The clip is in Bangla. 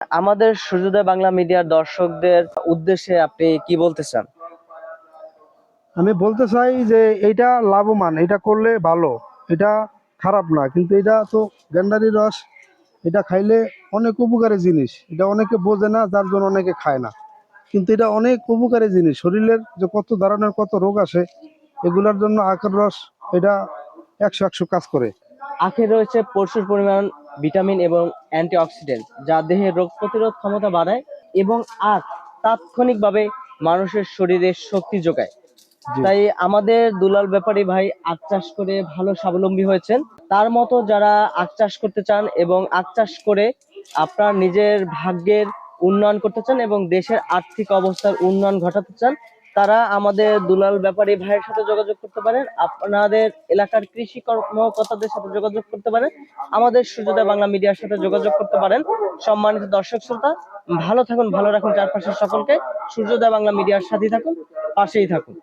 আমাদের সূর্যোদয় বাংলা মিডিয়ার দর্শকদের উদ্দেশ্যে আপনি কি বলতে চান? আমি বলতে চাই যে এটা লাভবান এটা করলে ভালো এটা খারাপ না কিন্তু এটা তো গেন্ডারি রস এটা খাইলে অনেক উপকারী জিনিস এটা অনেকে বোঝে না যার জন্য অনেকে খায় না। কিন্তু এটা অনেক উপকারী জিনিস শরীরের যে কত ধরনের কত রোগ আসে এগুলোর জন্য আখের রস এটা একশো একশো কাজ করে। আখে রয়েছে প্রচুর পরিমাণ ভিটামিন এবং অ্যান্টিঅক্সিডেন্ট যা দেহের রোগ প্রতিরোধ ক্ষমতা বাড়ায় এবং আখ তাৎক্ষণিকভাবে মানুষের শরীরে শক্তি যোগায়। তাই আমাদের দুলাল ব্যাপারী ভাই আখ চাষ করে ভালো স্বাবলম্বী হয়েছেন। তার মতো যারা আখ চাষ করতে চান এবং আখ চাষ করে আপনার নিজের ভাগ্যের উন্নয়ন করতে চান এবং দেশের আর্থিক অবস্থার উন্নয়ন ঘটাতে চান তারা আমাদের দুলাল ব্যাপারী ভাইয়ের সাথে যোগাযোগ করতে পারেন, আপনাদের এলাকার কৃষি কর্মকর্তাদের সাথে যোগাযোগ করতে পারেন, আমাদের সূর্যোদয় বাংলা মিডিয়ার সাথে যোগাযোগ করতে পারেন। সম্মানিত দর্শক শ্রোতা, ভালো থাকুন, ভালো রাখুন চারপাশের সকলকে। সূর্যোদয় বাংলা মিডিয়ার সাথেই থাকুন, পাশেই থাকুন।